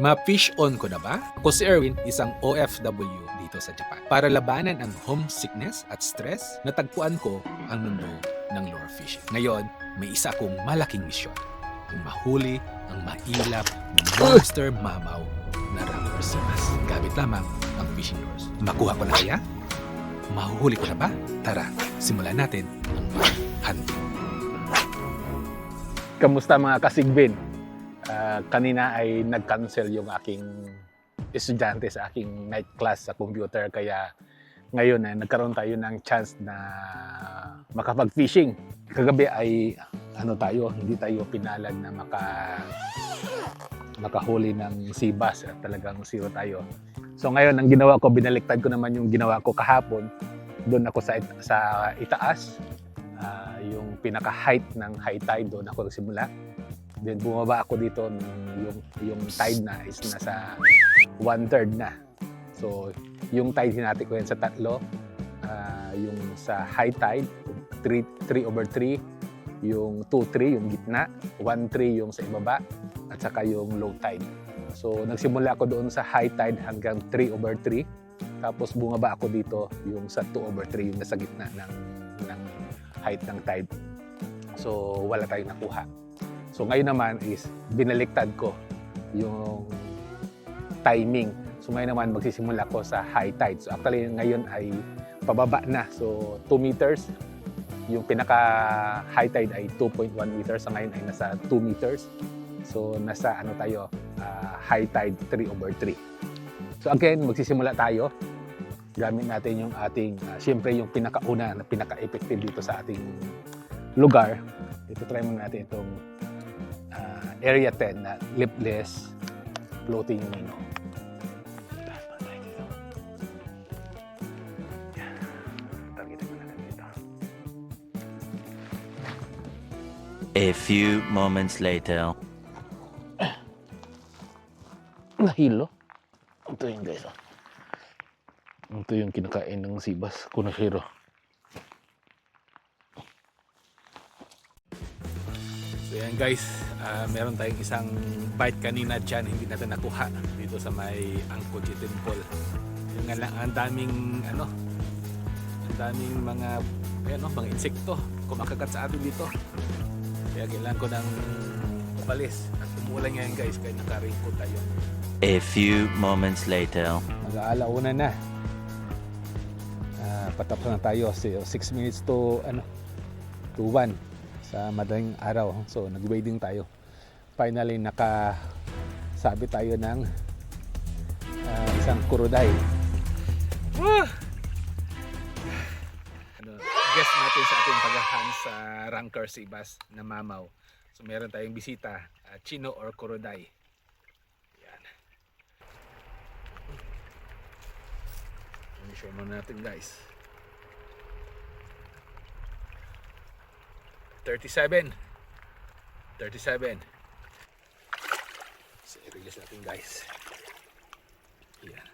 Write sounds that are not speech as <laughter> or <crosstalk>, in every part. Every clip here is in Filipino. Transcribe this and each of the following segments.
Ma-fish on ko na ba? Ako si Erwin, isang OFW dito sa Japan. Para labanan ang homesickness at stress, natagpuan ko ang mundo ng lure fishing. Ngayon, may isa akong malaking misyon. Ang mahuli ang mailap na monster mamaw na Raptor Simas. Gamit lamang ang fishing lures. Makuha ko na kaya? Mahuhuli ko na ba? Tara, simulan natin ang hunting. Kamusta mga kasigbin? Kanina ay nag-cancel yung aking estudyante sa aking night class sa computer kaya ngayon ay nagkaroon tayo ng chance na makapag-fishing. Kagabi ay ano tayo, hindi tayo pinalad na maka makahuli ng sea bass at talagang zero tayo. So ngayon ang ginawa ko, binaliktad ko naman yung ginawa ko kahapon. Doon ako sa sa itaas, Ah, yung pinaka-height ng high tide doon ako nagsimula. Then bumaba ako dito nung yung, yung tide na is nasa one-third na. So yung tide hinati ko yan sa tatlo. Ah, yung sa high tide, 3, 3 over 3. Yung 2-3, yung gitna. 1-3 yung sa ibaba. At saka yung low tide. So nagsimula ako doon sa high tide hanggang 3 over 3. Tapos bumaba ako dito yung sa 2 over 3, yung nasa gitna ng, ng height ng tide. So, wala tayong nakuha. So, ngayon naman is binaliktad ko yung timing. So, ngayon naman magsisimula ko sa high tide. So, actually, ngayon ay pababa na. So, 2 meters. Yung pinaka high tide ay 2.1 meters. Sa ngayon ay nasa 2 meters. So, nasa ano tayo, ah, high tide 3 over 3. So, again, magsisimula tayo gamit natin yung ating, uh, siyempre yung pinakauna na pinaka-effective dito sa ating lugar. Ito try muna natin itong Area 10 na lipless floating minnow. A few moments later. Nahilo. Ito yun guys. Oh. Ito yung kinakain ng sibas. Kunashiro. So yan guys, ah, meron tayong isang bite kanina dyan, hindi natin nakuha dito sa may Angkoji Temple. Yung nga lang, ang daming ano, ang daming mga ayan, no, mga insekto kumakagat sa atin dito. Kaya kailangan ko ng upalis. At umuulan ngayon guys, kaya nakaringkot tayo. A few moments later. Mag-aalauna na. Ah, patapos na tayo. 6 minutes to ano to 1 sa madaling araw. So nag-wading tayo. Finally naka sabi tayo ng ah, isang kuruday. Ano, guest natin sa ating paghahan sa Ranker Sibas na Mamaw. So meron tayong bisita, ah, Chino or Kuroday. Yan. I-show muna natin guys. 37 37 So i-release natin guys. Yan.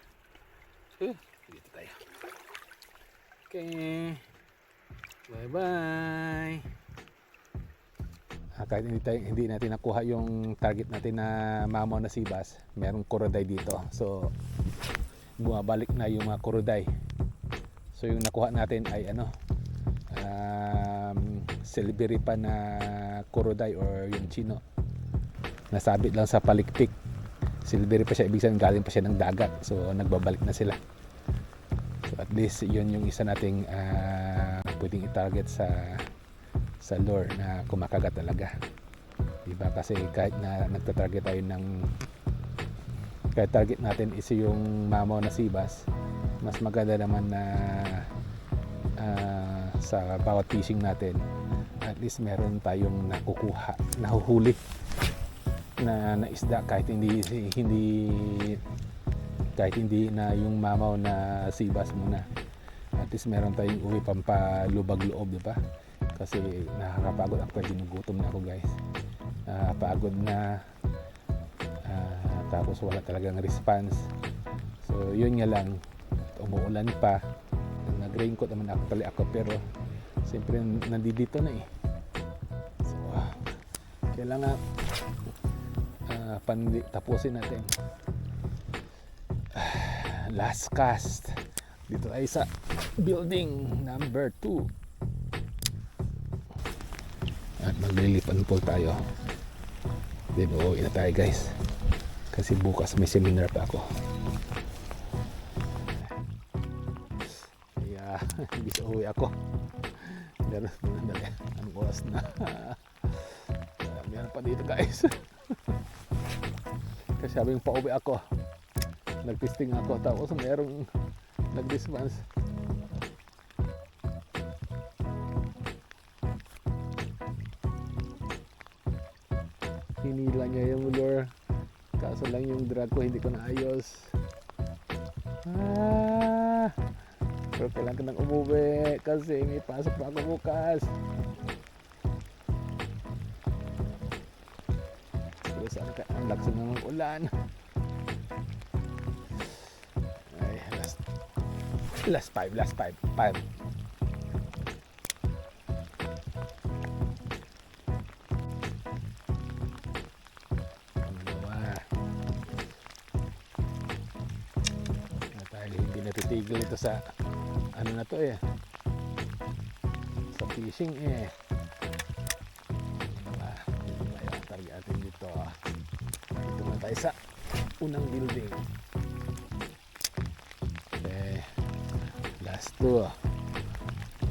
Uh, dito tayo. Okay. Bye-bye. Ah, kahit hindi, tayo, hindi natin nakuha yung target natin na mamaw na sibas, merong kuruday dito. So, bumabalik na yung mga kuruday. So, yung nakuha natin ay ano, um, silvery pa na kuruday or yung chino. Nasabit lang sa palikpik. Silvery pa siya, ibig sabihin galing pa siya ng dagat. So, nagbabalik na sila. So, at least yun yung isa nating ah, pwedeng i-target sa sa lure na kumakagat talaga. Diba? Kasi kahit na nagta-target tayo ng kahit target natin is yung mamaw na sibas, mas maganda naman na ah, sa bawat fishing natin at least meron tayong nakukuha, nahuhuli na, na isda kahit hindi hindi kahit hindi na yung mamaw na sibas muna. At least meron tayong uwi pampalubag loob di ba? Kasi nakakapagod. Ako ginugutom na ako guys. Nakakapagod na. Ah, tapos wala talagang response. So yun nga lang. Umuulan pa. Nag-raincoat naman actually ako pero siyempre nandito na eh kailangan Ah, pandi, tapusin natin. Last cast. Dito tayo sa building number 2. At maglilipan po tayo. Then uuwi na tayo guys. Kasi bukas may seminar pa ako. Kaya <laughs> hindi sa uwi ako. Ganun, ganun dali. Anong oras na? <laughs> Meron pa dito guys. <laughs> Kasi sabi yung pauwi ako. Nag-testing ako tapos merong nag-response. Hinila niya yung lure. Kaso lang yung drag ko hindi ko naayos. Ah! Pero kailangan ko nang umuwi kasi may pasok pa ako bukas. Lakas na ng ulan. Ay, last, last five, last five, five. Hindi natitigil ito sa ano na to eh. Sa fishing eh. Tayo sa unang building. Okay. Last two.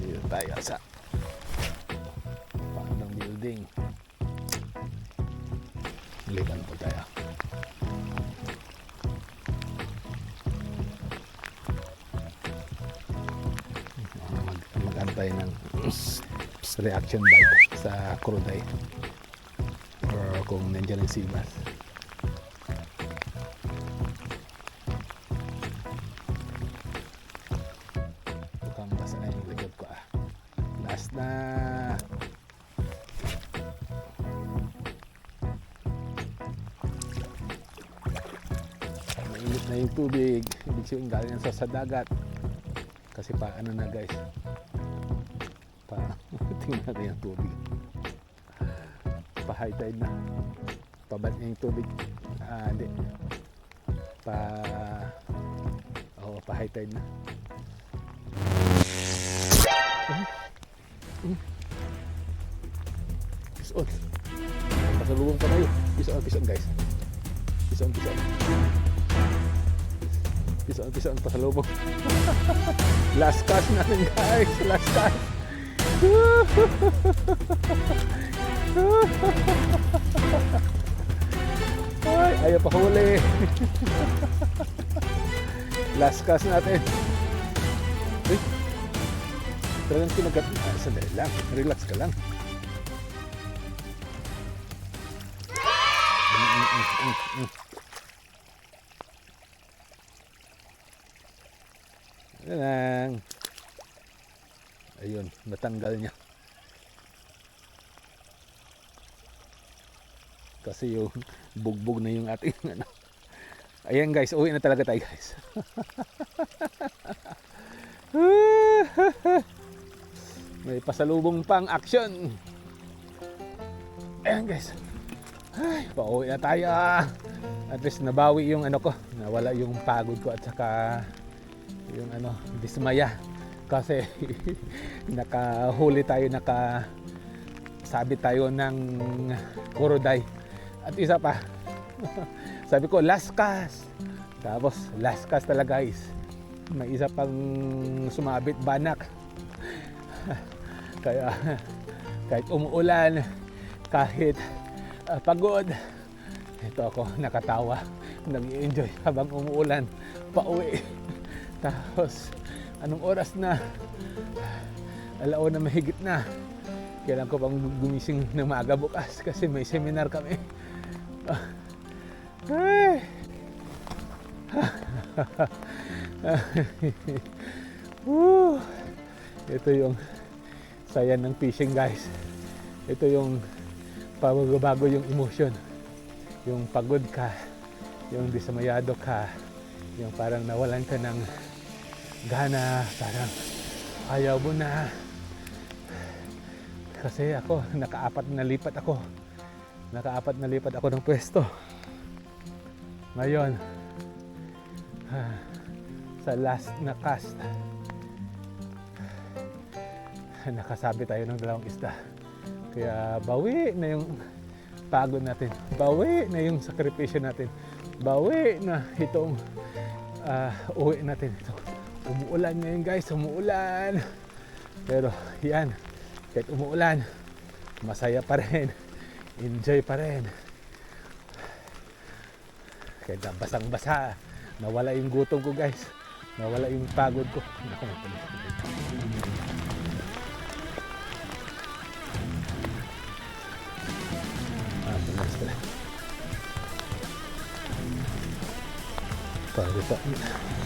Dito tayo sa pangalawang building. Liban po tayo. Mag magantay ng reaction bite sa cruday or kung nandiyan ang sibas. Na yung tubig. Ibig sabihin galing sa, sa dagat. Kasi pa ano na guys. Pa <laughs> tingnan natin yung tubig. Pa high tide na. Pabat niya yung tubig. Ah, hindi. Pa Oo, pa high tide na. Peace on. Pasalubong pa tayo. Peace on, peace on guys. Peace on, peace on. Peace on, peace on. Pasalubong. <laughs> Last cast natin guys. Last cast. <laughs> Ay, ayaw pa huli. <laughs> Last cast natin. Uy, Talagang kinagat. Ah, sandali lang. Relax ka lang. Mm, mm, mm, mm, lang. Ayun, natanggal niya. Kasi yung <laughs> bugbog na yung ating <laughs> ano. Ayan guys, uwi na talaga tayo guys. <laughs> May pasalubong pang action. Ayan guys. Ay, pauwi na tayo. At least nabawi yung ano ko. Nawala yung pagod ko at saka yung ano, dismaya. Kasi <laughs> nakahuli tayo, naka sabi tayo ng kuroday. At isa pa, <laughs> sabi ko last cast. Tapos last cast talaga guys. May isa pang sumabit banak. <laughs> Kaya kahit umuulan, kahit ah, pagod, ito ako nakatawa, nag-enjoy habang umuulan, pauwi. <laughs> Tapos anong oras na? Alaon na mahigit na. Kailan ko pang gumising ng maaga bukas kasi may seminar kami. <laughs> Ay! <laughs> Ito yung saya ng fishing guys. Ito yung pabago yung emotion. Yung pagod ka, yung dismayado ka, yung parang nawalan ka ng gana, parang ayaw mo na. Kasi ako, nakaapat na lipat ako. Nakaapat na lipat ako ng pwesto. Ngayon, ah, sa last na cast, nakasabi tayo ng dalawang isda. Kaya bawi na yung pagod natin. Bawi na yung sakripisyo natin. Bawi na itong ah, uwi natin. Ito. Umuulan ngayon guys, umuulan. Pero yan, kahit umuulan, masaya pa rin. Enjoy pa rin. Kahit na basang-basa, nawala yung gutom ko guys. Nawala yung pagod ko. Naku, <laughs> may